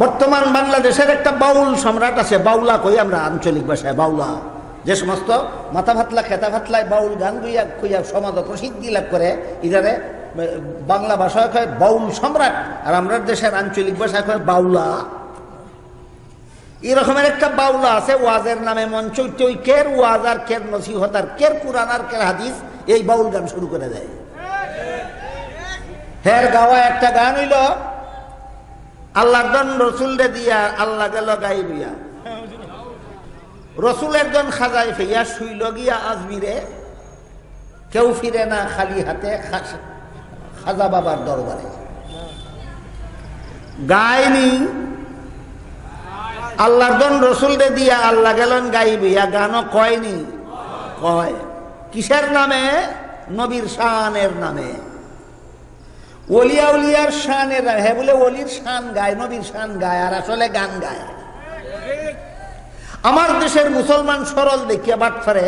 বর্তমান বাংলাদেশের একটা বাউল সম্রাট আছে, বাউলা কই আমরা আঞ্চলিক ভাষায় বাউলা। যে সমস্ত মাথা ভাতলা খেতা ভাতলায় বাউল গান গুইয়া খুইয়া সমাজ প্রসিদ্ধি লাভ করে ইদারে বাংলা ভাষায় কয় বাউল সম্রাট, আর আমরা দেশের আঞ্চলিক ভাষায় কয় বাউলা। এরকমের একটা বাউলা আছে, ওয়াজের নামে মঞ্চ কের ওয়াজ আর কের নসিহত আর কের কুরআন আর কের হাদিস, এই বাউল গান শুরু করে দেয়। হের গাওয়া একটা গান হইল আল্লাহর জন রসুলরে দিয়া আল্লাহ গেল গাইবিয়া রসুল একজন খাজাই ফেইয়া শুইল গিয়া আজমিরে, কেউ ফিরে না খালি হাতে খাজা বাবার দরবারে। গায়নি আল্লাহর জন রসুলরে দিয়া আল্লাহ গেলেন গাইবিয়া গানও কয়নি? কয়। কিসের নামে? নবীর শানের নামে। ওলিয়া উলিয়ার শানের হ্যাঁ বলে অলির শান গায়, নবীর শান গায়, আর আসলে গান গায়। আমার দেশের মুসলমান সরল দেখিয়া বাটফারে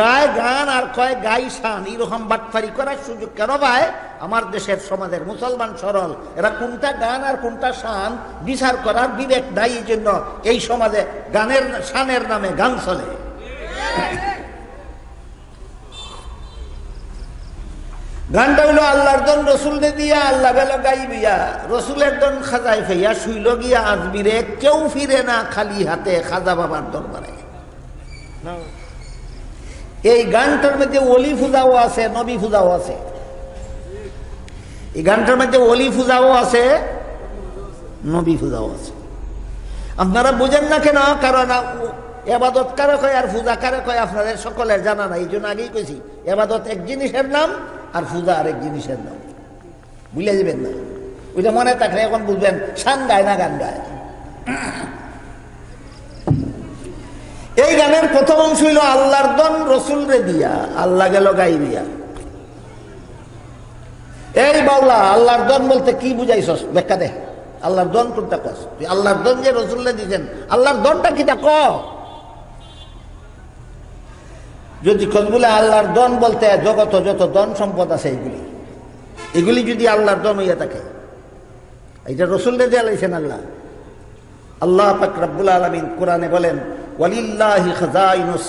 গায় গান আর কয় গাই শান এরকম বাটফারি করার সুযোগ কেন পায়? আমার দেশের সমাজের মুসলমান সরল, এরা কোনটা গান আর কোনটা শান বিচার করার বিবেক এই জন্য এই সমাজে গানের শানের নামে গান চলে। গানটা হইল আল্লাহর দন রসুলকে দিয়া, আল্লাহ গেল গাইবিয়া রসুলের দন খাজাই ফেইয়া শুইল গিয়া আজমিরে, কেউ ফিরে না খালি হাতে খাজা বাবার দরবারে। এই গানটার মধ্যে অলি ফুজাও আছে, নবী ফুজাও আছে। এই গানটার মধ্যে অলি ফুজাও আছে, নবী ফুজাও আছে। আপনারা বুঝেন না কেন? কারণ এবাদত কারে কয় আর পূজা কারে কয়? আপনাদের সকলের জানা নাই, এই জন্য আগেই কইছি, এবাদত এক জিনিসের নাম আর পূজা আরেক জিনিসের নাম। বুঝলে যাবেন না। ওইটা মনে থাকলে এখন বুঝবেন, শান গায় না গান গায়। এই গানের প্রথম অংশ হইল আল্লাহর দন রসুল রে দিয়া, আল্লাহ গেল গাই দিয়া। এই বাউলা আল্লাহর দন বলতে কি বুঝাইছস? ব্যাখ্যা দে। আল্লাহর দন কোনটা কস? তুই আল্লাহর দন যে রসুল্লে দিছেন, আল্লাহর দনটা কিটা ক যদি কতগুলো আল্লাহর দন বলতে জগত যত দন সম্পদ আছে এগুলি এগুলি যদি আল্লাহর দন হইয়া থাকে, এইটা রসুল্লে দিয়ে লাইছেন আল্লাহ। আল্লাহ পাক রব্বুল আলমিন কোরআনে বলেন, ওয়ালিল্লাহি খাজাইনুস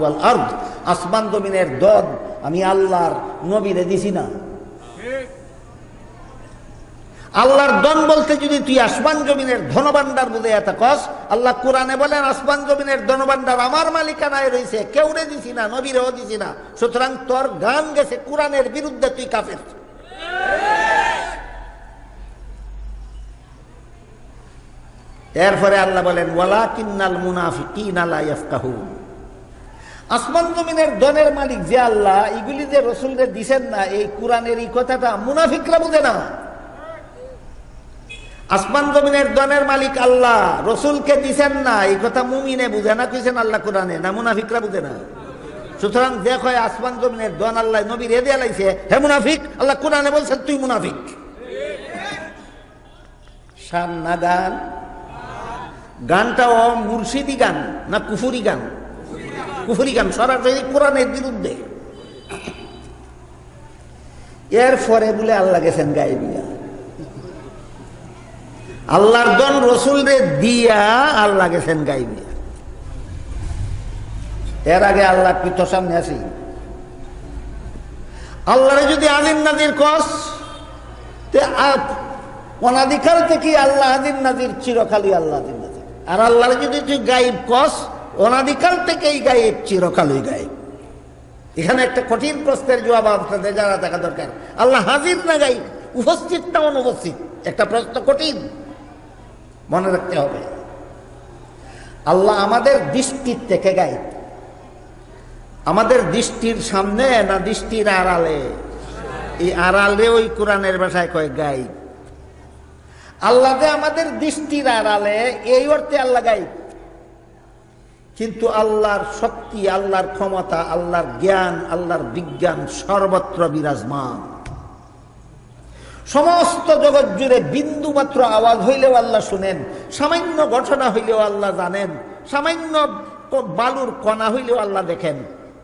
ওয়াল আরদ। আসমান জমিনের দন আমি আল্লাহর নবীরে দিছি না। আল্লাহর দন বলতে যদি তুই আসমান জমিনের ধনভাণ্ডার বুঝে এত কস, আল্লাহ কোরআনে বলেন, আসমান জমিনের ধনভাণ্ডার আমার মালিকানায় রয়েছে কেউ রে দিছি না, নবীরেও দিছি না। সুতরাং তোর গান গেছে কোরআনের বিরুদ্ধে, তুই কাফের। এরপরে আল্লাহ বলেন ওয়ালা কিন্নাল মুনাফিকিন আসমান জমিনের দনের মালিক যে আল্লাহ, এগুলি যে রসুলদের দিছেন না, এই কোরআনের এই কথাটা মুনাফিকরা বুঝে না। আসমান জমিনের দনের মালিক আল্লাহ, রসুলকে দিছেন না। এই কথা মুমিনে বুঝে না, কইছেন আল্লাহ কোরআনে। না মুনাফিকরা বুঝে না। সুতরাং কয় আসমান জমিনের দন আল্লাহ নবীর এদে আলাইছে, হে মুনাফিক, আল্লাহ কোরআনে বলছেন তুই মুনাফিক। না গান? গানটাও মুর্শিদি গান, না কুফুরি গান? কুফুরি গান, সরাসরি কোরআনের বিরুদ্ধে। এর পরে বলে আল্লাহ গেছেন গাইবিয়া আল্লাহর দন রসুল রে দিয়া আল্লাহ গেছেন গাইবিয়া এর আগে আল্লাহ পিঠ সামনে আসি। আল্লাহরে যদি আদিন নাজির কস অনাদিকাল থেকে আল্লাহ আদিন নাজির, চিরকালই আল্লাহ আদিন নাজির। আর আল্লাহর যদি তুই গাইব কস, অনাদিকাল থেকেই গাইব, চিরকালই গাইব। এখানে একটা কঠিন প্রশ্নের জবাব আপনাদের জানা থাকা দরকার। আল্লাহ হাজির না গাইব, উপস্থিত না অনুপস্থিত? একটা প্রশ্ন কঠিন। মনে রাখতে হবে। আল্লাহ আমাদের দৃষ্টির থেকে গাইব আমাদের দৃষ্টির সামনে না দৃষ্টির আড়ালে? এই আড়ালে ওই কোরআনের ভাষায় কয় গাইব আল্লাহ যে আমাদের দৃষ্টির আড়ালে, এই অর্থে আল্লাহ গাইব কিন্তু আল্লাহর শক্তি, আল্লাহর ক্ষমতা, আল্লাহর জ্ঞান, আল্লাহর বিজ্ঞান সর্বত্র বিরাজমান। সমস্ত জগৎ জুড়ে বিন্দু মাত্র আওয়াজ হইলেও আল্লাহ শুনেন, সামান্য ঘটনা হইলেও আল্লাহ জানেন, সামান্য বালুর কণা হইলেও আল্লাহ দেখেন।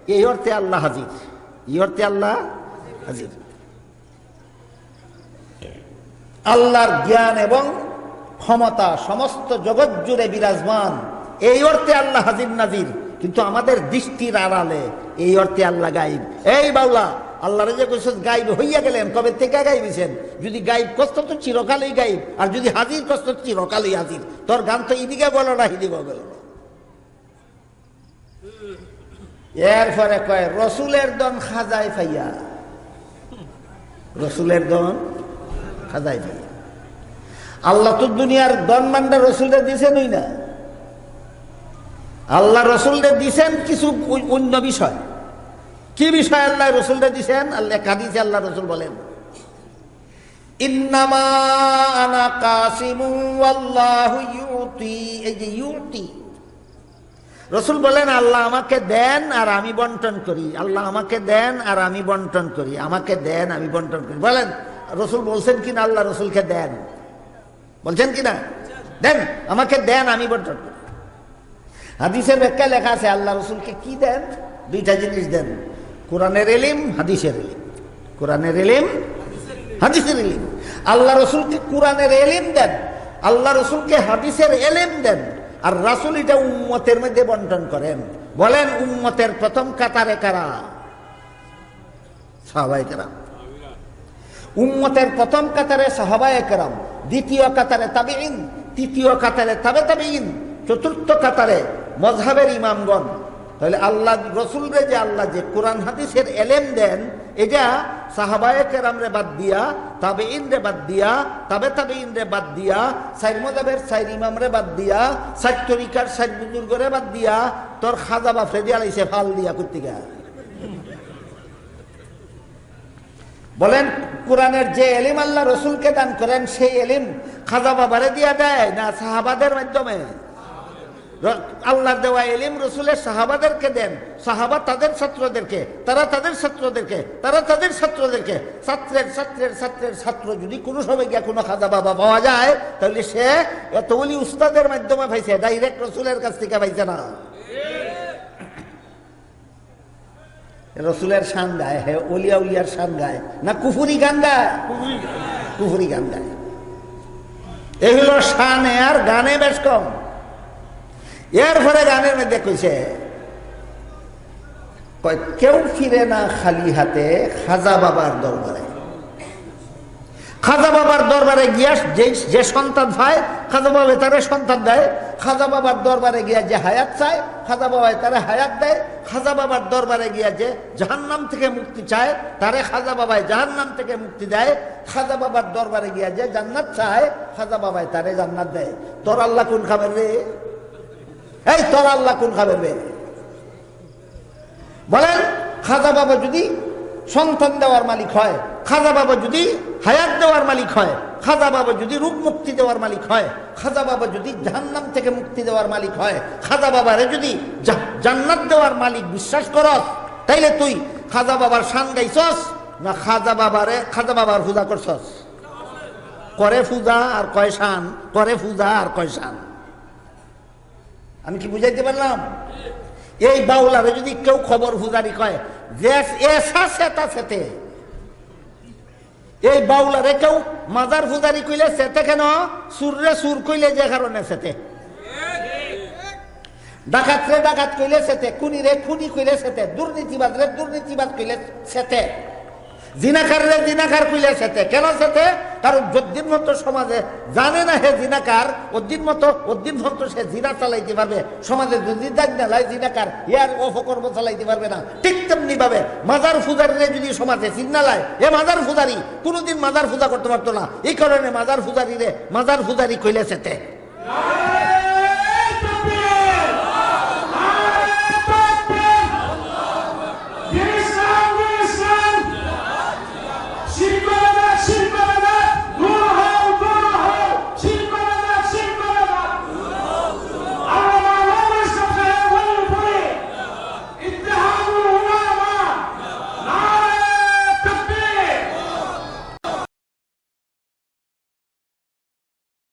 এই অর্থে আল্লাহ হাজির। এই অর্থে আল্লাহ হাজির। আল্লাহর জ্ঞান এবং ক্ষমতা সমস্ত জগৎ জুড়ে বিরাজমান। এই অর্থে আল্লাহ হাজির নাজির। কিন্তু আমাদের দৃষ্টির আড়ালে এই অর্থে আল্লাহ গাইব। এই বাউলা আল্লাহ রেজে কইস গাইব হইয়া গেলেন, কবে থেকে গাইবিছেন? যদি গাইব কষ্ট তো চিরকালই গাইব, আর যদি হাজির কষ্ট চিরকালই হাজির, তোর গান তো ইদিকে বলো না হিদিকে বলো এরপরে কয়, রসুলের দন খাজাই ফাইয়া। রসুলের দন খাজাই ফাইয়া। আল্লাহ তো দুনিয়ার দন মান্ডা রসুলটা দিছেন ওই না। আল্লাহ রসুলটা দিছেন কিছু অন্য বিষয়। কি বিষয় আল্লাহ রসুলটা দিছেন? আল্লাহ কাদিছে আল্লাহ রসুল বলেন। রসুল বলেন, আল্লাহ আমাকে দেন আর আমি বন্টন করি। আল্লাহ আমাকে দেন আর আমি বন্টন করি। আমাকে দেন, আমি বন্টন করি। বলেন, রসুল বলছেন কিনা? আল্লাহ রসুলকে দেন। বলছেন কিনা? দেন, আমাকে দেন, আমি বন্টন করি। হাদিসের ব্যাখ্যা লেখা আছে, আল্লাহ রসুলকে কি দেন? দুইটা জিনিস দেন। কোরআনের এলিম, হাদিসের এলিম। কোরআনের এলিম, হাদিসের এলিম। আল্লাহ রসুলকে কোরআনের এলিম দেন, আল্লাহ রসুলকে হাদিসের এলিম দেন, আর রাসুল এটা উম্মতের মধ্যে বন্টন করেন। বলেন, উম্মতের প্রথম কাতারে কারা? সাহাবাই কারা উম্মতের প্রথম কাতারে সাহাবায় কেরাম, দ্বিতীয় কাতারে তাবেইন তৃতীয় কাতারে তাবে তাবেইন চতুর্থ কাতারে মজহাবের ইমামগণ। তাহলে আল্লাহ, রসুলরে যে আল্লাহ, যে কোরআন, হাদিসের এলেম দেন, এটা সাহাবায়ে কেরামরে বাদ দিয়া তাবে রে বাদ দিয়া, তাবে তাবে রে বাদ দিয়া, সাইর মজাবের সাইর ইমামরে বাদ দিয়া, সাইর তরিকার সাইর বুজুর্গরে বাদ দিয়া, তোর খাজা বাফরে দিয়া লাইছে ফাল দিয়া কুর্তিকা বলেন, কোরআনের যে এলিম আল্লাহ রসুলকে দান করেন, সেই এলিম খাজা বাবারে দিয়া দেয় না সাহাবাদের মাধ্যমে? আল্লাহর দেওয়া এলিম রসুলের সাহাবাদেরকে দেন। সাহাবা তাদের ছাত্রদেরকে, তারা তাদের ছাত্রদেরকে, তারা তাদের ছাত্রদেরকে। ছাত্রের ছাত্রের ছাত্রের ছাত্র যদি কোনো সময় গিয়ে কোনো খাজা বাবা পাওয়া যায়, তাহলে সে এতগুলি উস্তাদের মাধ্যমে পাইছে ডাইরেক্ট রসুলের কাছ থেকে পাইছে না। রসুলের শান গায়, হে অলিয়া উলিয়ার শান গায়। না কুফুরি গান গায়? কুফুরি গান গায়। এগুলো শানে আর গানে বেশ কম। এর ফলে গানের মধ্যে কইছে কেউ ফিরে না খালি হাতে খাজা বাবার দরবারে। খাজা বাবার দরবারে গিয়া যে যে সন্তান পায় খাজা বাবা তারে সন্তান দেয়, খাজা বাবার দরবারে গিয়া যে হায়াত চায়, খাজা বাবায় তারে হায়াত দেয়, খাজা বাবার দরবারে গিয়া যে জাহান্নাম থেকে মুক্তি চায়, তারে খাজা বাবায় জাহান্নাম থেকে মুক্তি দেয়, খাজা বাবার দরবারে গিয়া যে জান্নাত চায়, খাজা বাবায় তারে জান্নাত দেয়। তোর আল্লাহ কোন খাবার রে? এই তোর আল্লাহ কোন খাবার রে বলেন, খাজা বাবা যদি সন্তান দেওয়ার মালিক হয়, খাজা বাবা যদি হায়াত দেওয়ার মালিক হয়, খাজা বাবা যদি রূপ মুক্তি দেওয়ার মালিক হয়, খাজা বাবা যদি জাহান্নাম থেকে মুক্তি দেওয়ার মালিক হয়, খাজা বাবারে যদি জান্নাত দেওয়ার মালিক বিশ্বাস করস, তাইলে তুই খাজা বাবার শান গাইছস না খাজা বাবারে, খাজা বাবার পূজা করছস? করে পূজা আর কয় শান? করে পূজা আর কয় শান? আমি কি বুঝাইতে পারলাম? এই বাউলারে যদি কেউ খবর ফুজারি কয় যে এই বাউলারে কেউ মাজার ফুজারি কইলে সেতে কেন? সুররে সুর কইলে যে কারণে সেতে ডাকাত রে ডাকাত কইলে সেতে খুনি রে খুনি কইলে সেতে দুর্নীতিবাদ রে দুর্নীতিবাদ কইলে সেতে জিনাকার রে জিনাকার কইলে সেতে। কেন সেতে? কারণ যদ্দিন মতো সমাজে জানে না হে জিনাকার, ওদ্দিন মতো ওদ্দিন মতো সে জিনা চালাইতে পারবে। সমাজে যদি দাগ নেলায় জিনাকার ইয়ার অপকর্ম চালাইতে পারবে না। ঠিক তেমনি ভাবে মাজার ফুজারিরে যদি সমাজে চিন্নালায় এ মাজার ফুজারি কোনোদিন মাজার পূজা করতে পারতো না। এই কারণে মাজার ফুজারি রে মাজার ফুজারি কইলে সেতে।